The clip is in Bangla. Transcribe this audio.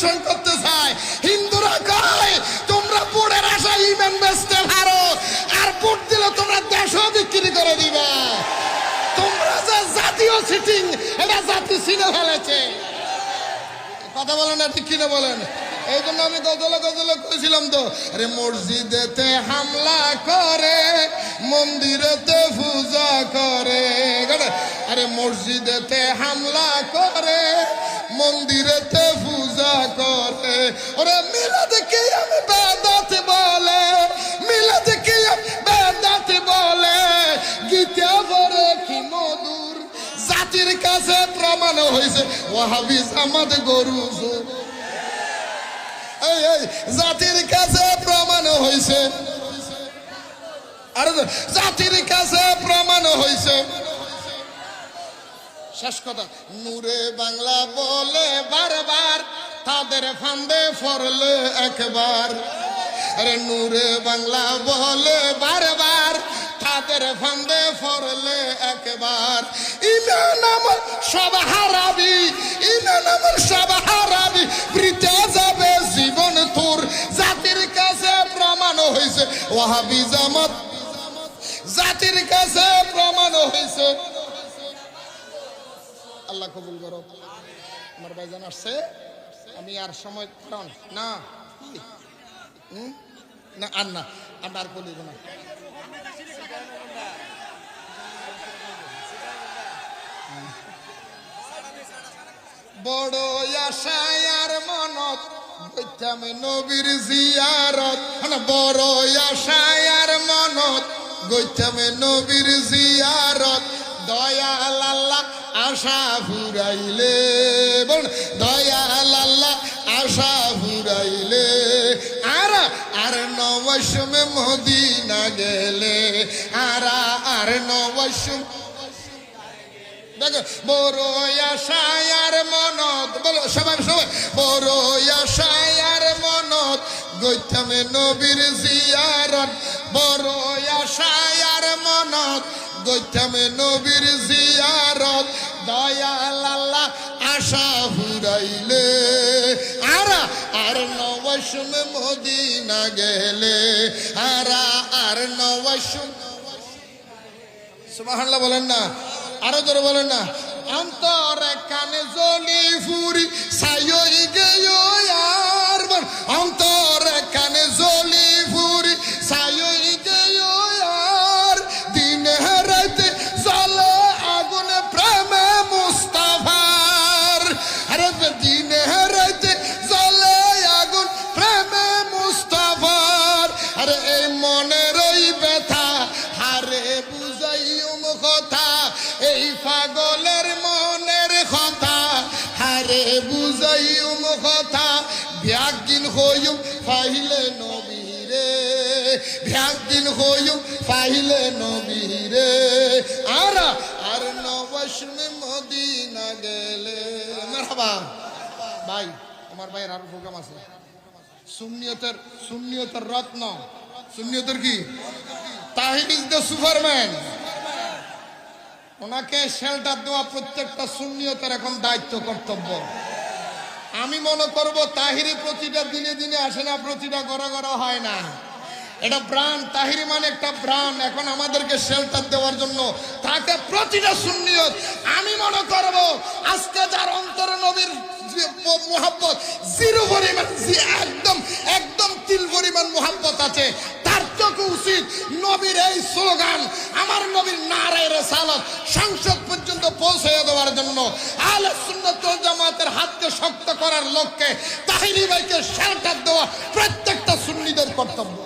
দর্শন করতে চায়। হিন্দুরা কয়, তোমরা বুড়ের আশা ইমান বেচতে পারো, আর বুট দিলে তোমরা দেশও বিক্রি করে দিবে। তোমরা যে জাতীয় সিটিং এটা জাতি ছিঁড়ে ফেলেছে। কথা বলেন না ঠিক কিনা বলেন? এই জন্য আমি গজলে গজলে করেছিলাম তো, আরে মসজিদেতে হামলা করে, মন্দিরেতে পূজা করে। আরে মসজিদেতে হামলা করে, মন্দিরেতে পূজা করে ওরে মিলাদ কি আমি বেদাত বলে, মিলাদ কি বেদাত বলে। গীতা পরে কি মধুর, জাতির কাছে প্রমাণ হয়েছে ওয়াহাবিজ আমাদের গরু জাতির কাছে প্রমাণ হয়েছে আর, জাতির কাছে প্রমাণ হয়েছে শেষ কথা, নূরে বাংলা বলে বারবার তাদের ফান্দে ফরলে একবার। আরে নূরে বাংলা বলে বারবার, তাদের ফান্দে ফরলে একবার। ইমান আমার সব হারাবি ইমান আমার সব হারাবি। বৃতে যাবে জীবন তোর, জাতির কাছে প্রমাণ হয়েছে ওয়াহাবি জামাত, জাতির কাছে প্রমাণ হয়েছে আল্লাহ কবুল করো। আমার ভাইজান আসছে। আমি আর সময় কারণ, না না, আর না আর বলি না। বড় আশায় আর মনত বৈতাম নবীর জিয়ারত। বড় মনত গৈতাম নবীর জিয়ারত। দয়াল আল্লাহ আশা ফুরাইলে বল দয়াল আল্লাহ আশা ফুরাইলে। আর আর নবসমে মদিনা গেলে, আর আর নবসম দেখো, বড় আশায় মনত বলো, সবাই সবাই। বড় মনত, গৈতামে নবীর জিয়ারত। বড় আশায় আর মনত গৈতামে নবীর জিয়ারত। দয়াল আল্লাহ আশা ফুরাইলে। আর আর নবসম মদিনা গেলে। আর আর নবসম সুবহানাল্লাহ বলেন না, আরও জোরে বলেন না। অন্তর কানে জলি ফুরি সাইই আরে দিন রাতে জলে আগুন, প্রেমে মুস্তাফার। এই মনের ওই ব্যথা, হারে বুঝাইম কথা, এই পাগলের মনের কথা। হারে বুঝাইম কথা ব্যাগদিন হইম ফাইলে নবীরে ব্যাগদিন হইম ফাইলে নবীরে। আর আর নবসমে মদিনা গেলে। মারহাবা ভাই, আমার ভাইয়ের আরও প্রোগ্রাম আছে। সুন্নিয়তের সুন্নিয়তের রত্ন। সুন্নিয়তের কি? Tahir is the superman. ওনাকে শেল্টার দেওয়া প্রত্যেকটা সুন্নিয়তের এখন দায়িত্ব, কর্তব্য। আমি মনে করব, তাহিরি প্রতিটা দিনে দিনে আসে না, প্রতিটা গড়া গড়া হয় না। এটা প্রাণ তাহিরি মানে একটা প্রাণ এখন আমাদেরকে শেল্টার দেওয়ার জন্য তাকে প্রতিটা সুন্নিয়ত। আমি মনে করব, আজকে যার অন্তরে নবীর মোহাব্বত, জিরো পরিমাণ একদম একদম তিল পরিমাণ মোহাব্বত আছে। তার চোখে উচিত নবীর এই স্লোগান, আমার নবীর নারায় রেসালত, সংসদ পর্যন্ত পৌঁছে দেওয়ার জন্য। আলে সুন্নত জামাতের হাতকে শক্ত করার লক্ষ্যে তাহিরি ভাইকে শেল্টার দেওয়া প্রত্যেকটা সুন্নিদের কর্তব্য।